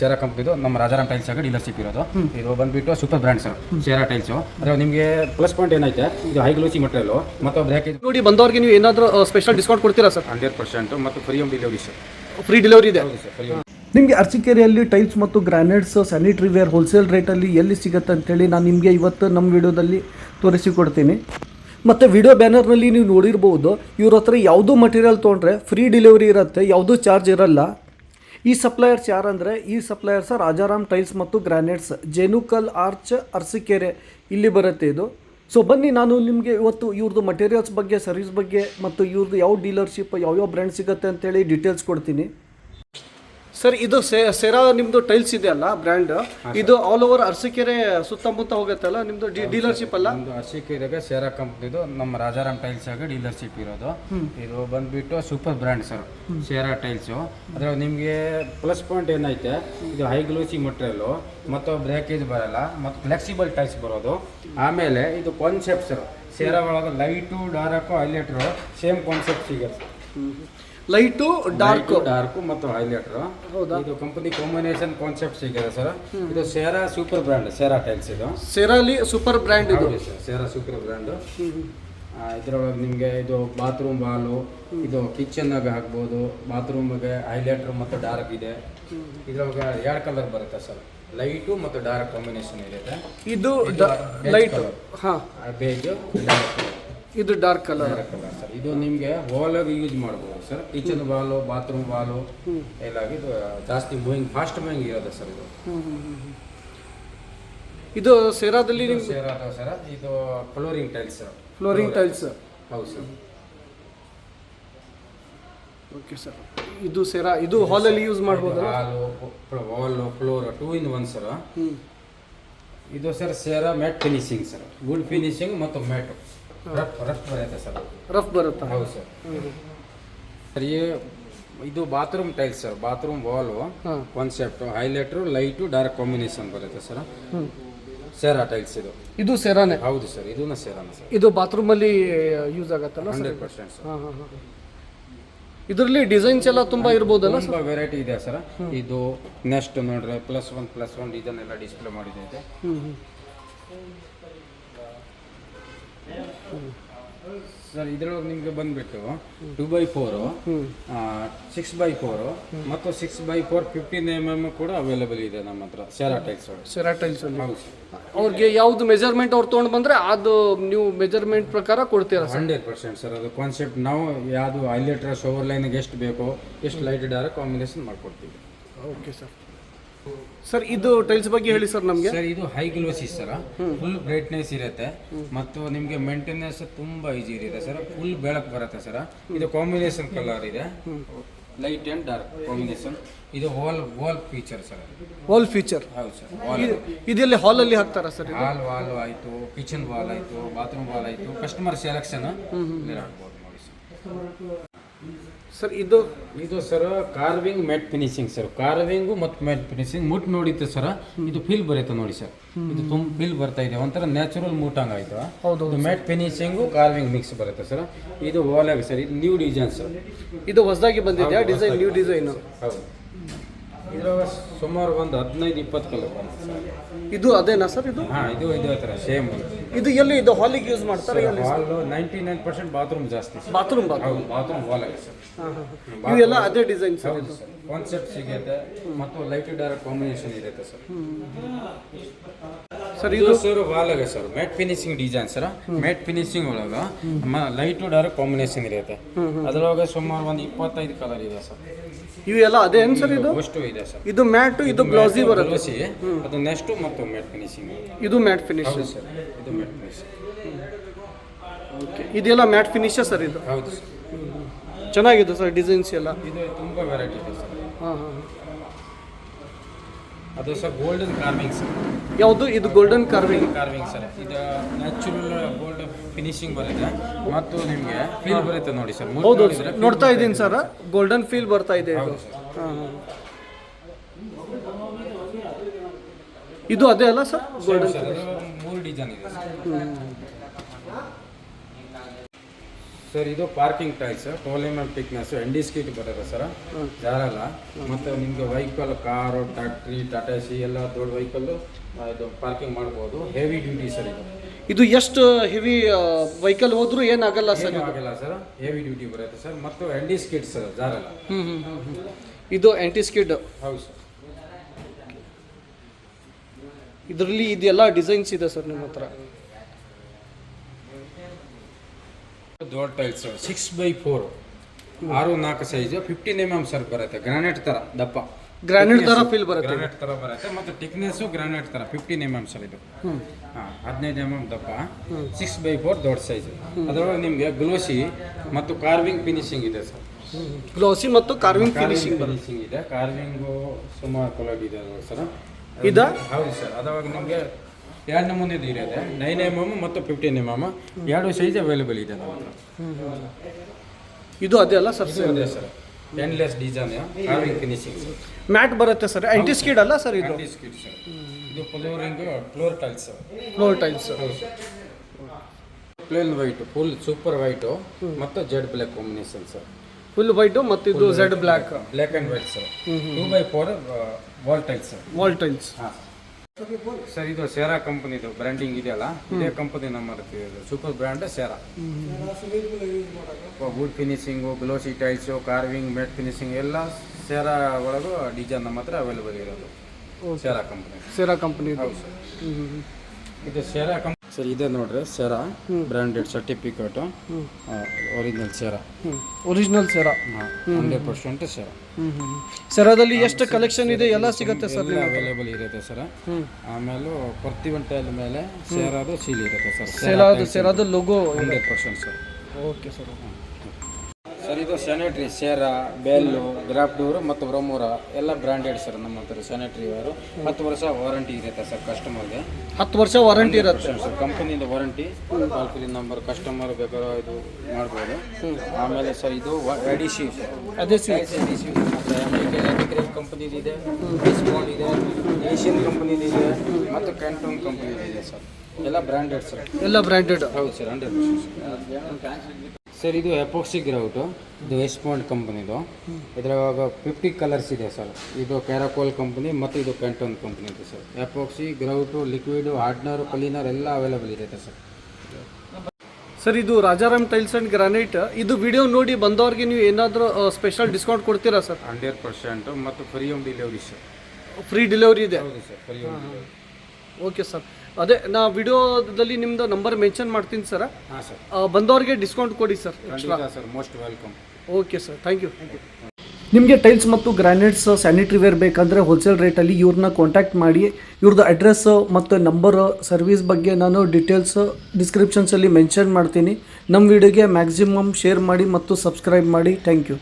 ಸೇರಾ ಕಂಪ್ನಿದು ನಮ್ಮ ರಾಜಾರಾಮ್ ಟೈಲ್ಸ್ ಆಗಿ ಡೀಲರ್ಶಿಪ್ ಇರೋದು. ಇದು ಬಂದ್ಬಿಟ್ಟು super brand sir Cera tiles ಅದ್ರ ನಿಮಗೆ ಪ್ಲಸ್ ಪಾಯಿಂಟ್ ಏನೈತೆ? ಇದು ಹೈ ಗ್ಲೋಸಿ ಮಟೀರಿಯಲ್ ಮತ್ತು ಬ್ರ್ಯಾಕೇಜ್ ನೋಡಿ ಬಂದವರಿಗೆ ನೀವು ಏನಾದರೂ ಸ್ಪೆಷಲ್ ಡಿಸ್ಕೌಂಟ್ ಕೊಡ್ತೀರಾ ಸರ್? ಹಂಡ್ರೆಡ್ ಪರ್ಸೆಂಟ್ ಮತ್ತು free home delivery sir. Free delivery ಇದೆ. ಫ್ರೀ ನಿಮಗೆ ಅರ್ಚಿಕೇರಿಯಲ್ಲಿ ಟೈಲ್ಸ್ ಮತ್ತು ಗ್ರಾನೈಟ್ಸ್ ಸ್ಯಾನಿಟರಿ ವೇರ್ ಹೋಲ್ಸೇಲ್ ರೇಟಲ್ಲಿ ಎಲ್ಲಿ ಸಿಗುತ್ತೆ ಅಂತೇಳಿ ನಾನು ನಿಮಗೆ ಇವತ್ತು ನಮ್ಮ ವಿಡಿಯೋದಲ್ಲಿ ತೋರಿಸಿಕೊಡ್ತೀನಿ. ಮತ್ತು ವಿಡಿಯೋ ಬ್ಯಾನರ್ನಲ್ಲಿ ನೀವು ನೋಡಿರ್ಬೋದು ಇವ್ರ ಹತ್ರ ಯಾವುದೂ ಮಟೀರಿಯಲ್ ತೊಗೊಂಡ್ರೆ ಫ್ರೀ ಡೆಲಿವರಿ ಇರುತ್ತೆ ಯಾವುದೂ ಚಾರ್ಜ್ ಇರಲ್ಲ. ಈ ಸಪ್ಲೈಯರ್ಸ್ ಯಾರಂದರೆ, ಈ ಸಪ್ಲೈಯರ್ಸ್ ರಾಜಾರಾಮ್ ಟೈಲ್ಸ್ ಮತ್ತು ಗ್ರಾನೈಟ್ಸ್, ಜೇನುಕಲ್ ಆರ್ಚ್, ಅರಸಿಕೆರೆ, ಇಲ್ಲಿ ಬರುತ್ತೆ ಇದು. ಸೊ ಬನ್ನಿ ನಾನು ನಿಮಗೆ ಇವತ್ತು ಇವ್ರದ್ದು ಮಟೀರಿಯಲ್ಸ್ ಬಗ್ಗೆ ಸರ್ವಿಸ್ ಬಗ್ಗೆ ಮತ್ತು ಇವ್ರದ್ದು ಯಾವ ಡೀಲರ್ಶಿಪ್ ಯಾವ್ಯಾವ ಬ್ರ್ಯಾಂಡ್ ಸಿಗುತ್ತೆ ಅಂತೇಳಿ ಡೀಟೇಲ್ಸ್ ಕೊಡ್ತೀನಿ. ಸರ್ ಇದು ಸೇರಾ ಸೆರಾ ನಿಮ್ಮದು ಟೈಲ್ಸ್ ಇದೆ ಅಲ್ಲ ಬ್ರ್ಯಾಂಡ್ ಇದು ಆಲ್ ಓವರ್ ಅರಸೀಕೆರೆ ಸುತ್ತಮುತ್ತ ಹೋಗುತ್ತಲ್ಲ ನಿಮ್ಮದು ಡೀಲರ್ಶಿಪ್ ಅಲ್ಲ? ಒಂದು ಅರಸೀಕೆರೆಗೆ ಸೇರಾ ಕಂಪ್ನಿದು ನಮ್ಮ ರಾಜಾರಾಮ್ ಟೈಲ್ಸ್ ಆಗಿ ಡೀಲರ್ಶಿಪ್ ಇರೋದು. ಇದು ಬಂದ್ಬಿಟ್ಟು super brand sir Cera tiles ಅದ್ರ ನಿಮಗೆ ಪ್ಲಸ್ ಪಾಯಿಂಟ್ ಏನೈತೆ ಇದು ಹೈ ಗ್ಲೋಸಿ ಮಟೀರಿಯಲ್ಲು ಮತ್ತು ಬ್ರೇಕೇಜ್ ಬರಲ್ಲ ಮತ್ತು ಫ್ಲೆಕ್ಸಿಬಲ್ ಟೈಲ್ಸ್ ಬರೋದು. ಆಮೇಲೆ ಇದು ಕಾನ್ಸೆಪ್ಟ್ ಸರ್ ಸೇರಾ ಒಳಗೆ light dark highlighter same concept ಸಿಗುತ್ತೆ. ಲೈಟು ಡಾರ್ಕ್ ಡಾರ್ಕು ಮತ್ತು ಹೈಲೈಟ್ರು ಇದು ಕಂಪನಿ ಕಾಂಬಿನೇಷನ್ ಕಾನ್ಸೆಪ್ಟ್ ಸಿಗಿದೆ ಸರ್. ಇದು Cera super brand Cera tiles ಇದು. ಸೇರಾಲಿ ಸೂಪರ್ ಬ್ರ್ಯಾಂಡ್ ಇದು. ಹೌದು ಸರ್ ಸೇರಾ ಸೂಪರ್ ಬ್ರ್ಯಾಂಡ್ ಇದರೊಳಗೆ ನಿಮಗೆ ಇದು ಬಾತ್ರೂಮ್ ಬಾಲು ಇದು ಕಿಚನ್ನಾಗ ಹಾಕ್ಬೋದು ಬಾತ್ರೂಮ್ಗೆ ಹೈಲೈಟರ್ ಮತ್ತು ಡಾರ್ಕ್ ಇದೆ. ಇದ್ರೊಳಗೆ ಎರಡು ಕಲರ್ ಬರುತ್ತೆ ಸರ್. ಲೈಟು ಮತ್ತು ಡಾರ್ಕ್ ಕಾಂಬಿನೇಷನ್ ಇದೆ ಇದು ಲೈಟ್. ಹಾಂ. ಬೇಜು ಡಾರ್ಕ್ ಇದು ಡಾರ್ಕ್ ಕಲರ್ ಸರ್ ಇದು ನಿಮಗೆ ವಾಲಾಗಿ ಯೂಸ್ ಮಾಡ್ಬೋದು sir kitchen wall bathroom wall ಎಲ್ಲ ಇದು ಜಾಸ್ತಿ ಮೂವಿಂಗ್ ಫಾಸ್ಟ್ ಮೂವಿಂಗ್ ಇರೋದು ಸರ್ ಇದು. ಇದು ಸೇರಾದಲ್ಲಿ ನಿಮ್ಗೆ ಸೇರಾ ಅಥವಾ ಸರ್? ಇದು flooring tiles sir flooring tiles ಹೌದು ಸರ್ ಓಕೆ ಸರ್ ಇದು ಸೆರಾ ಇದು ಹಾಲಲ್ಲಿ ಯೂಸ್ ಮಾಡ್ಬೋದು hall wall floor two in one sir ಇದು sir Cera matte finishing sir good finishing ಮತ್ತು ಮ್ಯಾಟ್. ರಫ್ ರಫ್ ಬರುತ್ತೆ ಸರ್. ರಫ್ ಬರುತ್ತಾ? ಹೌದು ಸರ್. ಸರ್ ಈ- ಇದು bathroom tiles sir bathroom wall concept highlighter light dark combination ಬರುತ್ತೆ sir. Cera tiles ಇದು. ಇದು ಸೇರಾನೆ? ಹೌದು ಸರ್ ಇದೂ ಸೇರಾನೆ ಸರ್. ಇದು ಬಾತ್ರೂಮಲ್ಲಿ ಯೂಸ್ ಆಗತ್ತಲ್ಲ ಹಂಡ್ರೆಡ್ ಪರ್ಸೆಂಟ್ ಸರ್. ಹಾಂ ಹಾಂ ಹಾಂ ಇದರಲ್ಲಿ ಡಿಸೈನ್ಸ್ ಎಲ್ಲ ತುಂಬ ಇರ್ಬೋದಲ್ಲ ತುಂಬಾ ವೆರೈಟಿ ಇದೆ ಸರ್. ಇದು ನೆಕ್ಸ್ಟ್ ನೋಡ್ರಿ ಪ್ಲಸ್ ಒನ್ ಪ್ಲಸ್ ಒನ್ ಇದನ್ನೆಲ್ಲ ಡಿಸ್ಪ್ಲೇ ಮಾಡಿದೆ ಸರ್ ಇದರೊಳಗೆ ನಿಮಗೆ ಬಂದ್ಬಿಟ್ಟು two by four six by four ಮತ್ತು six by four fifteen M M ಕೂಡ ಅವೈಲೇಬಲ್ ಇದೆ ನಮ್ಮ ಹತ್ರ ಸೆರಾ ಟೈಲ್ಸ್ ಸೆರಾ. ಟೈಲ್ಸ್ ಅವ್ರಿಗೆ ಯಾವ್ದು ಮೆಜರ್ಮೆಂಟ್ ಅವ್ರು ತೊಗೊಂಡು ಬಂದರೆ ಅದು ನೀವು ಮೆಜರ್ಮೆಂಟ್ ಪ್ರಕಾರ ಕೊಡ್ತೀರಾ ಹಂಡ್ರೆಡ್ ಪರ್ಸೆಂಟ್ ಸರ್ ಅದು ಕಾನ್ಸೆಪ್ಟ್ ನಾವು ಯಾವುದು ಹೈಲೈಟರ್ ಶೋವರ್ ಲೈನ್ಗೆ ಎಷ್ಟು ಬೇಕೋ ಎಷ್ಟು ಲೈಟ್ ಡಾರ ಕಾಂಬಿನೇಷನ್ ಮಾಡಿಕೊಡ್ತೀವಿ. ಓಕೆ ಸರ್ ಸರ್ ಇದು ಟೈಲ್ಸ್ ಬಗ್ಗೆ ಹೇಳಿ ಸರ್ ನಮಗೆ. ಸರ್ ಇದು high glossy sir full brightness ಇರುತ್ತೆ. ಮತ್ತು ನಿಮಗೆ ಮೇಂಟೆನೆನ್ಸ್ ತುಂಬಾ ಈಜಿ ಇರುತ್ತೆ ಸರ್ ಫುಲ್ ಬೆಳಕು ಬರುತ್ತೆ ಸರ್ ಇದು ಕಾಂಬಿನೇಷನ್ ಕಲರ್ ಇದೆ. ಲೈಟ್ ಆ್ಯಂಡ್ ಡಾರ್ಕ್ ಕಾಂಬಿನೇಷನ್ ಇದು whole wall feature sir wall feature ಹೌದು ಸರ್ ವಾಲ್ ಹಾಲ್ ಹಾಲಲ್ಲಿ ಹಾಕ್ತಾರಾ ಸರ್ ಹಾಲ್ ವಾಲ್ ಆಯಿತು ಕಿಚನ್ ವಾಲ್ ಆಯಿತು ಬಾತ್ರೂಮ್ ವಾಲ್ ಆಯಿತು ಕಸ್ಟಮರ್ ಸೆಲೆಕ್ಷನ್ ಆಗ್ಬೋದು ನೋಡಿ ಸರ್ ಸರ್ ಇದು ಇದು sir carving matte finishing sir. Carving ಮತ್ತು ಮ್ಯಾಟ್ ಫಿನಿಶಿಂಗ್ ಮುಟ್ ನೋಡಿತ್ತು ಸರ್ ಇದು ಫೀಲ್ ಬರುತ್ತೆ ನೋಡಿ ಸರ್. ಇದು ತುಂಬ ಫೀಲ್ ಬರ್ತಾ ಇದೆ. ಒಂಥರ ನ್ಯಾಚುರಲ್ ಮೂಟಂಗ್ ಆಯ್ತು. ಹೌದು ಮ್ಯಾಟ್ ಫಿನಿಶಿಂಗು ಕಾರ್ವಿಂಗ್ ಮಿಕ್ಸ್ ಬರುತ್ತೆ ಸರ್. ಇದು ವಾಲಾಗ ಸರ್ ಇದು ನ್ಯೂ ಡಿಸೈನ್ ಸರ್. ಇದು ಹೊಸದಾಗಿ ಬಂದಿದೆಯಾ? ಡಿಸೈನ್ ನ್ಯೂ ಡಿಸೈನು ಹೌದು. ಇದ್ರಾಗ ಸುಮಾರು ಒಂದು ಹದಿನೈದು ಇಪ್ಪತ್ತು ಕಲರ್ ಬರುತ್ತೆ ಸರ್. ಇದು ಅದೇನಾ ಸರ್ ಇದು? ಹಾಂ ಇದು ಇದೇ ಥರ ಸೇಮ್ ಇದು ಎಲ್ಲಿ ಇದು ಹಾಲಿಗೆ ಯೂಸ್ ಮಾಡ್ತಾರೆ ಎಲ್ಲಿ? Hall ninety nine percent bathroom ಜಾಸ್ತಿ ಬಾತ್ರೂಮ್ ಬಾತ್ರೂಮ್ ಬಾತ್ರೂಮ್ ಹಾಲ್ ಆಗಿದೆ ಸರ್ ಇವೆಲ್ಲ ಅದೇ ಡಿಸೈನ್ ಸರ್ ಕಾನ್ಸೆಪ್ಟ್ ಸಿಗುತ್ತೆ ಮತ್ತು ಲೈಟ್ ಡಾರ್ಕ್ ಕಾಂಬಿನೇಷನ್ ಇರುತ್ತೆ ಸರ್ ಸರ್ ಇದು ಸರ್ ಸರ್ ಆಗಿದೆ sir matte finishing design sir matte finishing ಒಳಗ ಲೈಟ್ ಡಾರ್ಕ್ ಕಾಂಬಿನೇಷನ್ ಇರುತ್ತೆ. ಅದರೊಳಗೆ ಸುಮಾರು ಒಂದು ಇಪ್ಪತ್ತೈದು ಕಲರ್ ಇದೆ ಸರ್ ಇವೆಲ್ಲ ಅದೇ ಏನು ಸರ್ ಇದು? ಅಷ್ಟು ಇದೆ ಸರ್ ಇದು ಮ್ಯಾಟ್ ಇದು ಗ್ಲಾಸಿ ಬರುತ್ತೆ. ಅದು ನೆಕ್ಸ್ಟ್ ಮತ್ತು ಮ್ಯಾಟ್ ಫಿನಿಶಿಂಗ್ ಇದು ಮ್ಯಾಟ್ ಫಿನಿಶಿಂಗ್ ಸರ್ ಇದು ಮ್ಯಾಟ್ ಫಿನಿಶಿಂಗ್ ಓಕೆ ಇದೆಲ್ಲ ಮ್ಯಾಟ್ ಫಿನಿಶ ಸರ್ ಇದು? ಹೌದು ಸರ್. ಚೆನ್ನಾಗಿದೆ ಸರ್ ಡಿಸೈನ್ಸ್ ಎಲ್ಲ? ಇದು ತುಂಬ ವೆರೈಟಿ ಇದೆ ಸರ್. ಹಾಂ ಹಾಂ ಅದು ಸರ್ ಗೋಲ್ಡನ್ ಕಾರ್ವಿಂಗ್ ಸರ್. ಯಾವುದು? ಇದು ಗೋಲ್ಡನ್ ಕಾರ್ವಿಂಗ್ ಕಾರ್ವಿಂಗ್ ಸರ್. ಇದು ನ್ಯಾಚುರಲ್ ಗೋಲ್ಡ್ ಫಿನಿಶಿಂಗ್ ಬರುತ್ತೆ. ಮತ್ತು ನಿಮಗೆ ಫೀಲ್ ಬರುತ್ತೆ ನೋಡಿ ಸರ್. ಹೌದು ನೋಡ್ತಾ. ಇದ್ದೀನಿ ಸರ್. ಗೋಲ್ಡನ್ ಫೀಲ್ ಬರ್ತಾ ಇದೆ ಇದು. ಹಾಂ ಹಾಂ. ಇದು ಅದೇ ಅಲ್ಲ ಸರ್? ಗೋಲ್ಡನ್ ಸರ್ ಡಿಸೈನ್ ಇದೆ. ಸರ್ ಇದು ಪಾರ್ಕಿಂಗ್ ಟೈಲ್ಸ್ ಟೋಲ್ ಎಂ ಎನ್ ಡಿ ಎಂಡಿ ಸ್ಕೀಟ್ ಬರುತ್ತೆ ಸರ್ ಜಾರಲ್ಲ. ಮತ್ತು ನಿಮಗೆ ವೆಹಿಕಲ್ ಕಾರು ಟ್ಯಾಕ್ಟ್ರಿ ಟಾಟಾ ಸಿ ಎಲ್ಲ ದೊಡ್ಡ ವೆಹಿಕಲ್ ಇದು ಪಾರ್ಕಿಂಗ್ ಮಾಡ್ಬೋದು. ಹೆವಿ ಡ್ಯೂಟಿ ಸರ್ ಇದು. ಇದು ಎಷ್ಟು ಹೆವಿ ವೆಹಿಕಲ್ ಹೋದ್ರೂ ಏನಾಗಲ್ಲ ಸರ್ ಆಗಲ್ಲ ಸರ್. ಹೆವಿ ಡ್ಯೂಟಿ ಬರುತ್ತೆ ಸರ್. ಮತ್ತು ಎಂಡಿ ಸ್ಕೀಟ್ ಸರ್ ಜಾರಲ್ಲ. ಇದು ಎಂಟಿ ಸ್ಕಿಡ್ ಹೌದು ಸರ್. ಇದರಲ್ಲಿ ಇದೆಲ್ಲ ಡಿಸೈನ್ಸ್ ಇದೆ ಸರ್ ನಿಮ್ಮ ಹತ್ರ. ದೊಡ್ಡ ಟೈಲ್ಸ್ ಸಿಕ್ಸ್ ಬೈ ಫೋರ್ ಆರು ನಾಲ್ಕು size fifteen M M sir ಬರುತ್ತೆ ಗ್ರಾನೈಟ್ ಥರ ದಪ್ಪ. ಗ್ರಾನೈಟ್ ತರ ಫೀಲ್ ಬರುತ್ತೆ. ಗ್ರಾನೈಟ್ ಥರ ಬರುತ್ತೆ ಮತ್ತು ಟಿಕ್ನೆಸ್ ಗ್ರಾನೈಟ್ ಥರ ಫಿಫ್ಟೀನ್ ಎಂ ಎಂ ಸರ್ ಇದು ಹಾಂ ಹದಿನೈದು ಎಂ ಎಂ ದಪ್ಪ ಸಿಕ್ಸ್ ಬೈ ಫೋರ್ ದೊಡ್ಡ ಸೈಜ್ ಅದರೊಳಗೆ ನಿಮಗೆ ಗ್ಲೋಸಿ ಮತ್ತು ಕಾರ್ವಿಂಗ್ ಫಿನಿಶಿಂಗ್ ಇದೆ ಸರ್. ಗ್ಲೋಸಿ ಮತ್ತು ಕಾರ್ವಿಂಗ್ ಫಿನಿಶಿಂಗ್ ಫಿನಿಶಿಂಗ್ ಇದೆ. ಕಾರ್ವಿಂಗು ಸುಮಾರು ಕ್ವಾಲಿಟಿ ಇದೆ ಸರ್? ಇದಾ? ಹೌದು ಸರ್. ಅದ್ರೊಳಗೆ ನಿಮಗೆ ಎರಡು ನಮೂನಿದು ಇರುತ್ತೆ ನೈನ್ ಎಂ ಎಂ ಮತ್ತು ಫಿಫ್ಟೀನ್ ಎಂ ಎಂ ಎರಡು ಸೈಜ್ ಅವೈಲೇಬಲ್ ಇದೆ ನಮ್ಮ ಹತ್ರ. ಇದು ಅದೇ ಅಲ್ಲ ಸರ್? ಇದು ಅದೇ sir. Endless design carving finishing sir. Matte ಬರುತ್ತೆ ಸರ್. ಆಂಟಿಸ್ಕಿಡ್ ಅಲ್ಲ ಸರ್ ಇದು? Anti skid sir. ಇದು flooring floor tiles sir. Floor tiles plain white full super white ಮತ್ತು jet black combination sir. Full white ಮತ್ತು ಇದು jet black black and white sir two by four wall tiles sir wall tiles ಹಾಂ. Sir ಇದು ಸೇರಾ ಕಂಪನಿದು branding ಇದೆಯಲ್ಲ? ಇದೇ company ನಮ್ಮ super brand Cera wood finishing glossy tiles carving matte finishing ಎಲ್ಲ ಸೇರಾ ಒಳಗೂ ಡಿಸೈನ್ ನಮ್ಮ ಹತ್ರ ಅವೈಲೇಬಲ್ ಇರೋದು. ಸೇರಾ ಕಂಪನಿ ಸೇರಾ ಕಂಪನಿ ಇದು. ಸೇರಾ ಕಂಪ್ ಸರ್ ಇದೆ ನೋಡ್ರಿ Cera branded certificate original Cera. Original Cera. Hundred percent sir. ಸೆರಾದಲ್ಲಿ ಎಷ್ಟು ಕಲೆಕ್ಷನ್ ಇದೆ ಎಲ್ಲ ಸಿಗುತ್ತೆ ಸರ್ ಅವೈಲೇಬಲ್ ಇರುತ್ತೆ ಸರ್. ಆಮೇಲೆ ಪ್ರತಿ ಟೈಲ್ ಮೇಲೆ ಸೇರಾದು ಸೀಲ್ ಇರುತ್ತೆ ಸರ್. ಸೆರಾದು ಸೆರಾದ logo hundred percent sir. Okay sir sir ಇದು ಸ್ಯಾನಿಟ್ರಿ ಸೇರಾ ಬೆಲ್ಲು ಗ್ರಾಫ್ ಡೋರು ಮತ್ತು ಬ್ರಹ್ಮೂರ ಎಲ್ಲ ಬ್ರ್ಯಾಂಡೆಡ್ ಸರ್ ನಮ್ಮ ಹತ್ರ ಸ್ಯಾನಿಟ್ರಿ ವೇರು ಹತ್ತು ವರ್ಷ ವಾರಂಟಿ ಇರುತ್ತೆ ಸರ್ ಕಸ್ಟಮರ್ಗೆ ಹತ್ತು ವರ್ಷ ವಾರಂಟಿ ಇರುತ್ತೆ. ಸರ್ ಕಂಪನಿಯಿಂದ ವಾರಂಟಿ ನಾಲ್ಕು ನಂಬರ್ ಕಸ್ಟಮರ್ ಬೇಕಾದ್ರೆ ಇದು ಮಾಡ್ಬೋದು. ಆಮೇಲೆ ಸರ್ ಇದು ಎಡಿ ಸರ್ ಅದೇ ಸಿ ಡಿ ಸಿ ಕಂಪನಿದು ಇದೆ ಡಿಸ್ಕೌಂಟ್ ಇದೆ ಏಷ್ಯನ್ ಕಂಪನಿದು ಇದೆ ಮತ್ತು ಕ್ಯಾಂಟೋನ್ ಕಂಪನಿದು ಇದೆ ಸರ್. ಎಲ್ಲ ಬ್ರ್ಯಾಂಡೆಡ್ ಸರ್. ಎಲ್ಲ ಬ್ರ್ಯಾಂಡೆಡ್ ಹೌದು ಸರ್ ಹಂಡ್ರೆಡ್ ಪರ್ಸೆಂಟ್ ಸರ್ ಇದು ಎಪೋಕ್ಸಿ ಗ್ರೌಟು ಇದು ವೆಸ್ಟ್ ಪಾಯಿಂಟ್ ಕಂಪನಿದು ಇದ್ರಾಗ ಫಿಫ್ಟಿ ಕಲರ್ಸ್ ಇದೆ ಸರ್. ಇದು ಕ್ಯಾರಾಕೋಲ್ ಕಂಪನಿ ಮತ್ತು ಇದು ಕ್ಯಾಂಟೋನ್ ಕಂಪನಿ ಇದೆ sir. Epoxy grout liquid hardener cleaner ಎಲ್ಲ ಅವೈಲೇಬಲ್ ಇದೆ ಸರ್. ಸರ್ ಇದು ರಾಜಾರಾಮ್ ಟೈಲ್ಸ್ ಅಂಡ್ ಗ್ರಾನೈಟ್ ಇದು ವಿಡಿಯೋ ನೋಡಿ ಬಂದವ್ರಿಗೆ ನೀವು ಏನಾದರೂ ಸ್ಪೆಷಲ್ ಡಿಸ್ಕೌಂಟ್ ಕೊಡ್ತೀರಾ ಸರ್? ಹಂಡ್ರೆಡ್ ಪರ್ಸೆಂಟು ಮತ್ತು free home delivery sir. Free delivery ಇದೆ. ಹೌದು ಸರ್ ಫ್ರೀ ಓಕೆ ಸರ್. ಅದೇ ನಾ ವಿಡಿಯೋದಲ್ಲಿ ನಿಮ್ದು ನಂಬರ್ ಮೆನ್ಷನ್ ಮಾಡ್ತೀನಿ ಸರ್. ಹಾಂ ಸರ್. ಬಂದವ್ರಿಗೆ ಡಿಸ್ಕೌಂಟ್ ಕೊಡಿ sir most welcome okay sir thank you ನಿಮಗೆ ಟೈಲ್ಸ್ ಮತ್ತು ಗ್ರಾನೈಟ್ಸ್ ಸ್ಯಾನಿಟರಿ ವೇರ್ ಬೇಕಂದರೆ ಹೋಲ್ಸೇಲ್ ರೇಟಲ್ಲಿ ಇವ್ರನ್ನ ಕಾಂಟ್ಯಾಕ್ಟ್ ಮಾಡಿ. ಇವ್ರದ್ದು ಅಡ್ರೆಸ್ ಮತ್ತು ನಂಬರ್ ಸರ್ವಿಸ್ ಬಗ್ಗೆ ನಾನು ಡೀಟೇಲ್ಸ್ ಡಿಸ್ಕ್ರಿಪ್ಷನ್ಸಲ್ಲಿ ಮೆನ್ಷನ್ ಮಾಡ್ತೀನಿ. ನಮ್ಮ ವಿಡಿಯೋಗೆ ಮ್ಯಾಕ್ಸಿಮಮ್ ಶೇರ್ ಮಾಡಿ ಮತ್ತು ಸಬ್ಸ್ಕ್ರೈಬ್ ಮಾಡಿ. Thank you